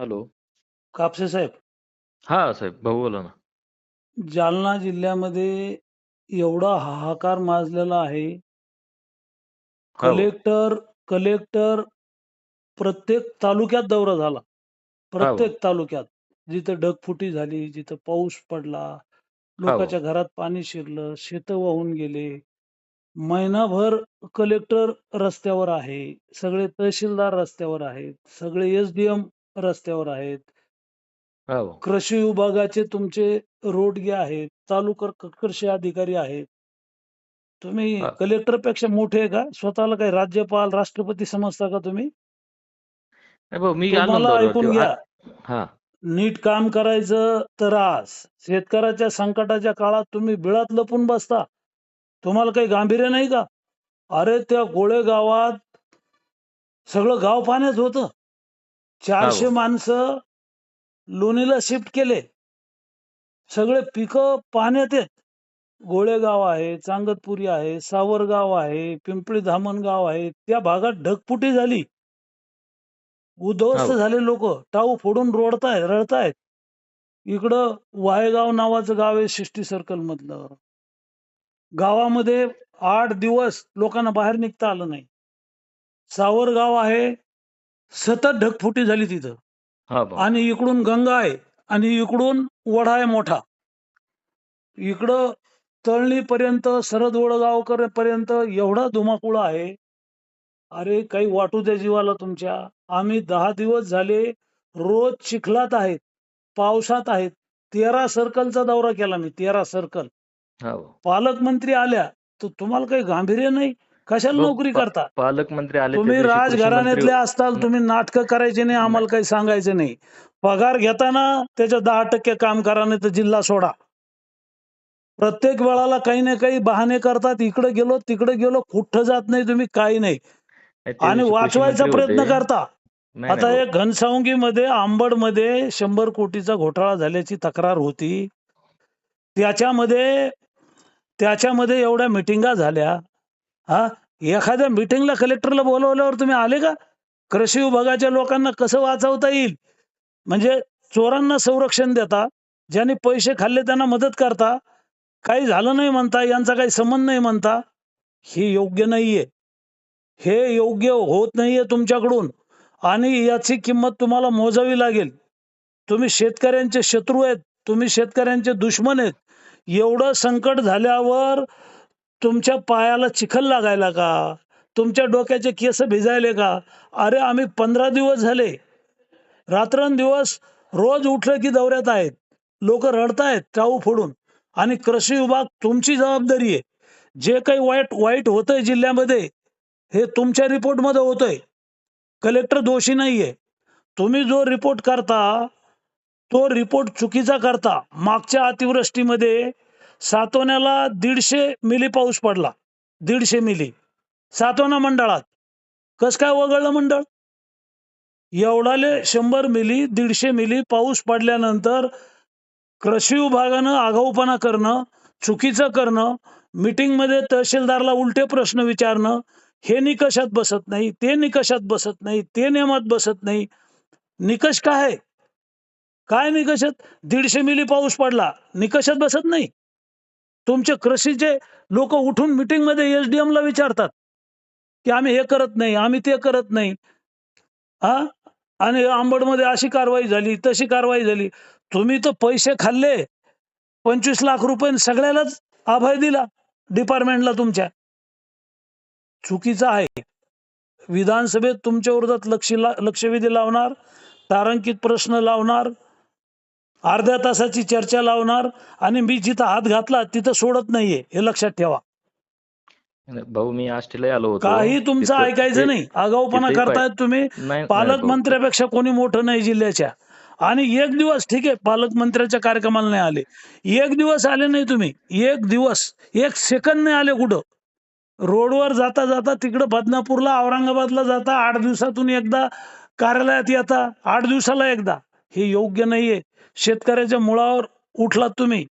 Hello. Kapse साहेब. हां, साहेब. भाऊ बोला ना. जालना जिल्ह्यामध्ये एवढा हाहाकार माजलेला आहे. हो. कलेक्टर कलेक्टर प्रत्येक तालुक्यात दौरा झाला. हो. प्रत्येक तालुक्यात. जिथं ढगफुटी झाली, जिथं पाऊस पडला, हो. लोकांच्या घरात पाणी शिरलं, शेतं वाहून गेले. महिनाभर कलेक्टर रस्त्यावर आहे. सगळे तहसीलदार रस्त्यावर आहेत. सगळे एस-डी-एम रस्त्यावर आहेत. हो. कृषी विभागाचे तुमचे रोडगे आहेत. तालुका क कृषी अधिकारी आहेत. तुम्ही हां. कलेक्टरपेक्षा मोठे आहे का? स्वतःला काही राज्यपाल, राष्ट्रपती समजता का तुम्ही? नाही भाऊ मी आलो ना तुम्हाला. ऐकून घ्या. हां. नीट काम करायचं तर आज. शेतकऱ्याच्या संकटाच्या काळात तुम्ही बिळात लपून बसता. तुम्हाला काही गांभीर्य नाही का? अरे त्या गोळे गावात सगळं गाव पाण्यात होतं. 400 हो. माणसं लोणीला शिफ्ट केले. सगळे पिकं पाण्यात आहेत. गोळेगाव आहे, चांगतपुरी आहे, सावरगाव आहे, पिंपळी धामणगाव आहे. त्या भागात ढगफुटी झाली. उद्ध्वस्त हो. झाले लोकं. टाऊ फोडून रोडतायत, रडतायत. इकडं वाहेगाव नावाचं गाव आहे सिष्टी सर्कल मधलं. गावामध्ये 8 दिवस लोकांना बाहेर निघता आलं नाही. सावरगाव आहे. सतत ढगफुटी झाली तिथं. हां. आणि इकडून गंगा आहे आणि इकडून ओढा आहे मोठा. इकडं तळणीपर्यंत, सरद वडगावकर पर्यंत एवढा धुमाकूळ आहे. अरे काही वाटू द्या जीवाला तुमच्या. आम्ही 10 दिवस झाले रोज चिखलात आहेत, पावसात आहेत. 13 सर्कलचा दौरा केला मी 13 सर्कल. हो. पालकमंत्री आल्या, तर तुम्हाला काही गांभीर्य नाही. कशाला नोकरी करता? पालकमंत्री आले तुम्ही राजघराण्यातले असताल, तुम्ही नाटकं करायचे नाही, नाही. आम्हाला काही सांगायचं नाही. पगार घेताना त्याच्या 10% काम करा, नाहीतर जिल्हा सोडा. प्रत्येक वेळाला काही ना काही बहाणे करतात. इकडे गेलो, तिकडे गेलो, कुठं जात नाही तुम्ही, काही नाही. नाही आणि वाचवायचा प्रयत्न. करता. नाही, आता नाही एक भाऊ. घनसावंगीमध्ये, अंबडमध्ये 100 कोटीचा घोटाळा झाल्याची तक्रार होती. त्याच्यामध्ये त्याच्यामध्ये एवढ्या मीटिंगा झाल्या. हा एखाद्या मीटिंगला कलेक्टरला बोलवल्यावर तुम्ही आले का? कृषी विभागाच्या लोकांना कसं वाचवता येईल? म्हणजे चोरांना संरक्षण देता, ज्यांनी पैसे खाल्ले त्यांना मदत करता, काही झालं नाही म्हणता, यांचा काही संबंध नाही म्हणता. हे योग्य नाहीये. हे योग्य होत नाहीये तुमच्याकडून आणि याची किंमत तुम्हाला मोजावी लागेल. तुम्ही शेतकऱ्यांचे शत्रू आहेत. तुम्ही शेतकऱ्यांचे दुश्मन आहेत. एवढं संकट झाल्यावर तुमच्या पायाला चिखल लागायला का? तुमच्या डोक्याचे केस भिजायले का? अरे आम्ही 15 दिवस झाले. रात्रंदिवस रोज उठलं की दौऱ्यात आहेत. लोक रडतायत टाऊ फोडून आणि कृषी विभाग तुमची जबाबदारी आहे. जे काही वाईट वाईट होतंय जिल्ह्यामध्ये, हे तुमच्या रिपोर्टमध्ये होतंय. कलेक्टर दोषी नाहीये. तुम्ही जो रिपोर्ट करता, तो रिपोर्ट चुकीचा करता. मागच्या अतिवृष्टीमध्ये सातवण्याला 150 मिली पाऊस पडला. दीडशे मिली. सातोना मंडळात. कसं काय वगळलं मंडळ? एवढाले शंभर मिली, दीडशे मिली पाऊस पडल्यानंतर कृषी विभागानं आगाऊपणा करणं, चुकीचं करणं, मीटिंगमध्ये तहसीलदारला उलटे प्रश्न विचारणं, हे निकषात बसत नाही, ते निकषात बसत नाही, ते नियमात बसत नाही. निकष काय आहे? काय निकषात दीडशे मिली पाऊस पडला. निकषात बसत नाही. तुमचे कृषीचे लोक उठून मिटिंगमध्ये एस-डी-एमला विचारतात, की आम्ही हे करत नाही, आम्ही ते करत नाही. हा आणि आंबडमध्ये अशी कारवाई झाली, तशी कारवाई झाली. तुम्ही तर पैसे खाल्ले. 25 लाख रुपये सगळ्यालाच अभय दिला डिपार्टमेंटला तुमच्या. चुकीचं आहे. विधानसभेत तुमच्या विरोधात लक्षी लक्षवेधी लावणार, तारांकित प्रश्न लावणार, अर्ध्या तासाची चर्चा लावणार आणि मी जिथं हात घातला तिथं सोडत नाहीये, हे लक्षात ठेवा. भाऊ मी आलो होतो. काही तुमचं ऐकायचं नाही. आगाऊपणा करतायत तुम्ही. पालकमंत्र्यापेक्षा कोणी मोठं नाही जिल्ह्याच्या. आणि एक दिवस ठीक आहे, पालकमंत्र्याच्या कार्यक्रमाला नाही आले. एक दिवस आले नाही तुम्ही. एक दिवस, एक सेकंद नाही आले कुठं. रोडवर जाता जाता तिकडं बदनापूरला, औरंगाबादला जाता, 8 दिवसातून एकदा कार्यालयात येता, 8 दिवसाला एकदा. हे योग्य नाहीये. शेतकऱ्याच्या मुळावर उठलात तुम्ही.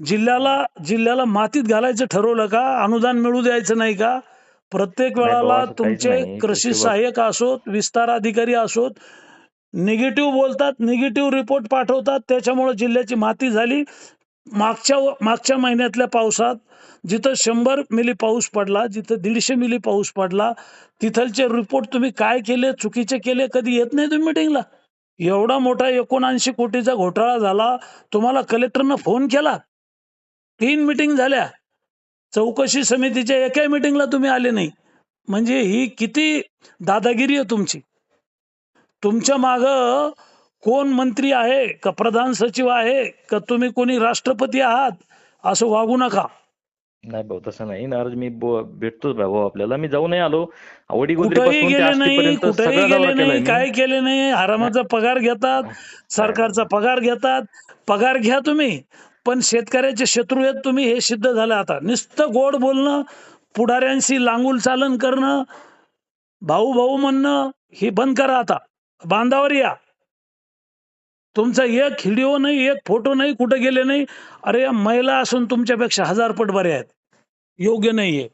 जिल्ह्याला जिल्ह्याला मातीत घालायचं ठरवलं का? अनुदान मिळू द्यायचं नाही का? प्रत्येक वेळाला तुमचे. कृषी सहाय्यक असोत, विस्तार अधिकारी असोत, निगेटिव्ह बोलतात निगेटिव्ह रिपोर्ट पाठवतात त्याच्यामुळे जिल्ह्याची माती झाली मागच्या मागच्या महिन्यातल्या पावसात जिथं शंभर मिली पाऊस पडला जिथं दीडशे मिली पाऊस पडला तिथलचे रिपोर्ट तुम्ही काय केले चुकीचे केले कधी येत नाही तुम्ही मिटिंगला एवढा मोठा एकोणऐंशी कोटीचा घोटाळा झाला तुम्हाला कलेक्टरनं फोन केला? तीन मिटिंग झाल्या. चौकशी समितीच्या एकाही मिटिंगला तुम्ही आले नाही. म्हणजे ही किती दादागिरी आहे तुमची? तुमच्या माग कोण मंत्री आहे का प्रधान सचिव आहे का तुम्ही कोणी राष्ट्रपती आहात असं वागू नका. नाही भाऊ तसं नाही. नाराज मी बो- भेटतोच भाऊ आपल्याला. मी जाऊनही आलो. कुठेही ते गेले नाही आष्टीपर्यंत कुठेही सगळा दौरा गेले केलाय नाही मी. काय केले नाही हरामाचा पगार घेतात सरकारचा पगार घेतात. पगार घ्या तुम्ही पण शेतकऱ्याचे शत्रू आहेत तुम्ही हे सिद्ध झालं आता. नुसतं गोड बोलणं पुढाऱ्यांशी लांगूल चालन करणं भाऊ भाऊ म्हणणं हे बंद करा आता. बांधावर या. तुमचा एक व्हिडिओ नाही एक फोटो नाही कुठे गेले नाही. अरे या महिला असून तुमच्यापेक्षा हजार पट बरे आहेत. योग्य नाहीये.